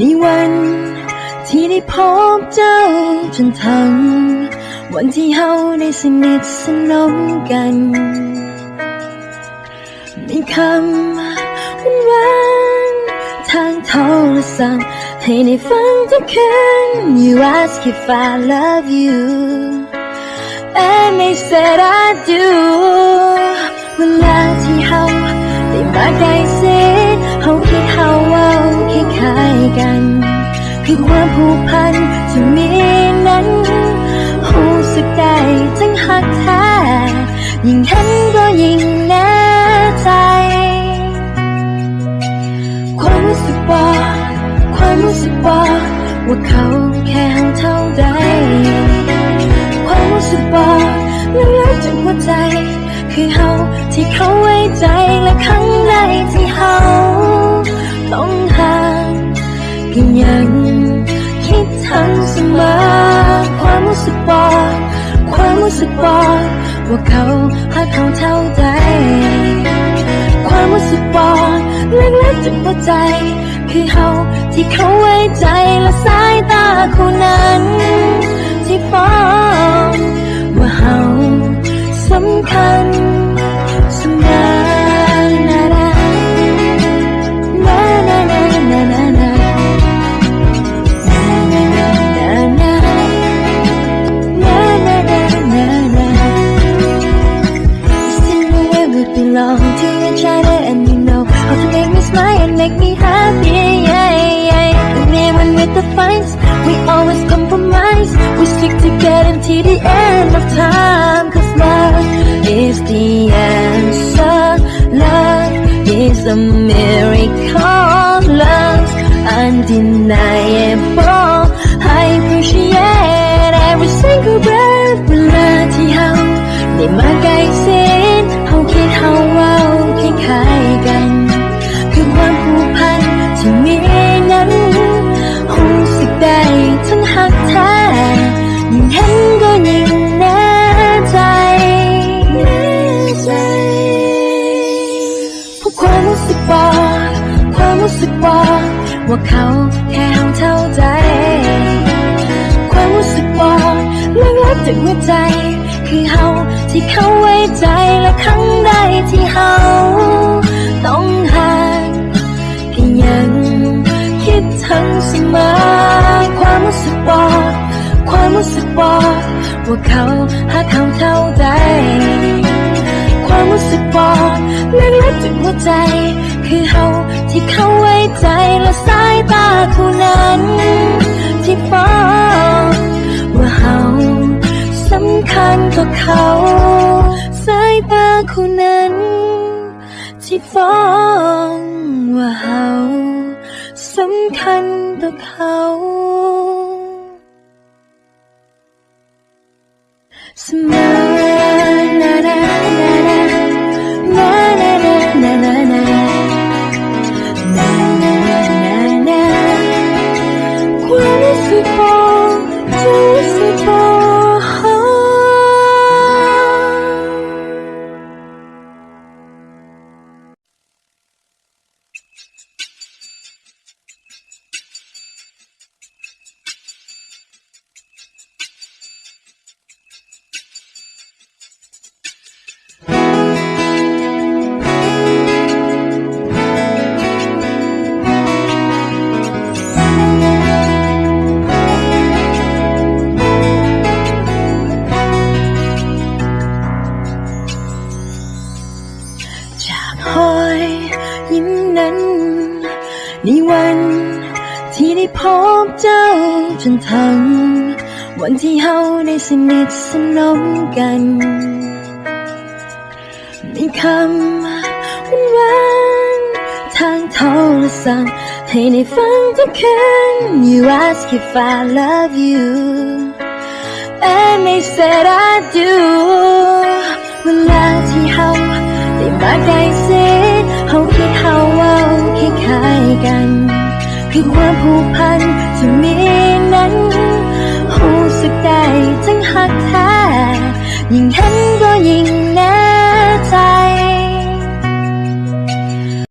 ในวัน ที่ได้พบเจ้าจนทั้งวันที่เฮาได้สนิทสนมกันมีคำหวานทางโทรศัพท์ให้ได้ฟังทุกคืน You ask if I love you and I said I do เวลาที่เฮาได้มาใกล้ชิดเฮาคิดเฮาว้า คือความผูกพันที่มีนั้นรู้สึกได้ทั้งหักแท้ยิ่งเห็นก็ยิ่งแน่ใจความรู้สึกบอกความรู้สึกบอกว่าเขาแค่เฮาเท่าใดความรู้สึกบอกลึกๆจากหัวใจ คือเฮาที่เขาไว้ใจและครั้งใดที่เฮาต้องห่างก็ยัง ถึงเสมอความรู้สึกบอกความรู้สึกบอกว่าเขาหาเขาเท่าใดความรู้สึกบอกเล็กๆจากหัวใจ คือเฮาที่เขาไว้ใจและสายตาคู่นั้น ที่ฟ้อง make me happy yeah, yeah. And then with the fights, we always compromise. We stick together till the end of time Cause love is the answer. Love is a miracle. Love's undeniable. I appreciate every single breath we let out 내 ว่าเขาแค่เฮาเท่าใจ ความรู้สึกบอกลึกๆจากหัวใจ คือเฮาที่เขาไว้ใจและครั้งใดที่เฮาต้องห่างก็ยังคิดถึงเสมอความรู้สึกบอกความรู้สึกบอกว่าเขาหาเขาเท่าใดความรู้สึกบอกลึกๆจากหัวใจ คือเฮาที่เขาไว้ ใจและสายตาคู่นั้น ที่ฟ้องว่าเฮาสำคัญต่อเขา สายตาคู่นั้น ที่ฟ้องว่าเฮาสำคัญต่อเขา พบเจ้าจนทั้งวันที่เฮาได้สนิทสนมกันมีคำหวานทางโทรศัพท์ให้ได้ฟังทุกคืน You ask if I love you and I said I do คือความผูกพันที่มีนั้นรู้สึกได้ทั้งหักแท้ยิ่งเห็นก็ยิ่ง